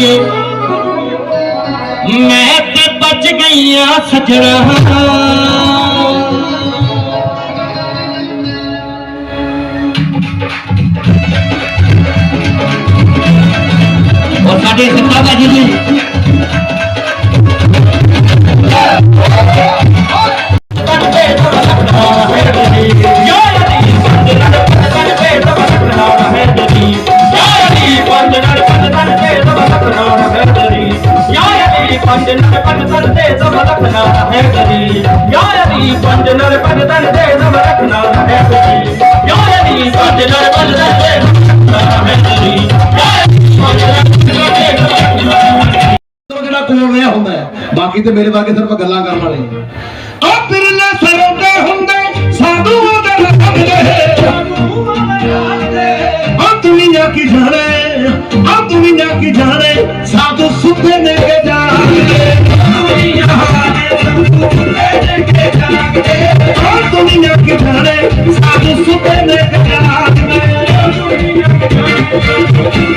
ਕੇ ਮੈਂ ਤੇ ਬਚ ਗਈਆਂ ਸਜਣਾ। ਉਹ ਸਾਡੇ ਸਿੱਖਾ ਜੀ। ਜੀ ਉਹ ਜਿਹੜਾ ਕੋਲ ਰਿਹਾ ਹੁੰਦਾ ਹੈ, ਬਾਕੀ ਤੇ ਮੇਰੇ ਵਰਗੇ ਸਿਰਫ ਗੱਲਾਂ ਕਰਨ ਵਾਲੇ ਆ। ਬਿਰਲੇ ਸਰੋਂਦੇ ਹੁੰਦੇ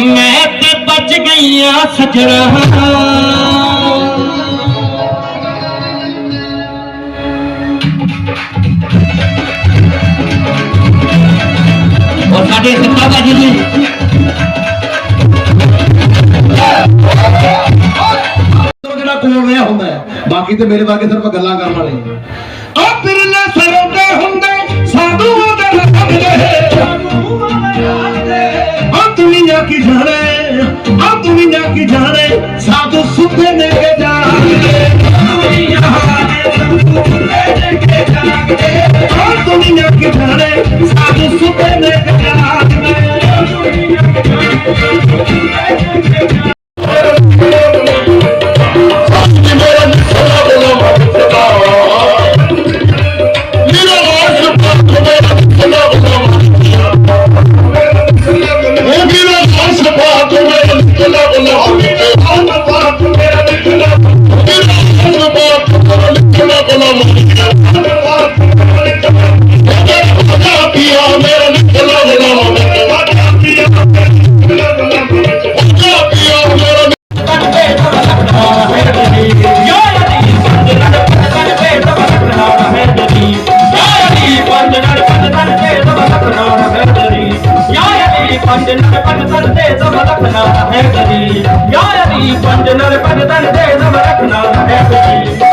ਮੈਂ ਤੇ ਬਚ ਗਈਆਂ ਸਜਣਾ। ਉਹ ਸਾਡੇ ਸਿੱਖਾ ਜੀ। ਜੀ ਜਿਹੜਾ ਕੋਲ ਰਿਹਾ ਹੁੰਦਾ ਹੈ, ਬਾਕੀ ਤੇ ਮੇਰੇ ਵਰਗੇ ਸਿਰਫ ਗੱਲਾਂ ਕਰਨ ਵਾਲੇ ਆ। ਬਿਰਲੇ ਸਰੋਂਦੇ ਹੁੰਦੇ, ਸਾਧੂਆਂ ਦੇ ਲੱਗਦੇ ਭਜਨ ਤੇ ਸਭ ਰੱਖਣਾ ਹੈ ਕਰੀ ਯਾਰ ਦੀ ਪੰਜ ਨਰ ਭਜਨ ਤੇ ਸਭ ਰੱਖਣਾ ਹੈ ਕਰੀ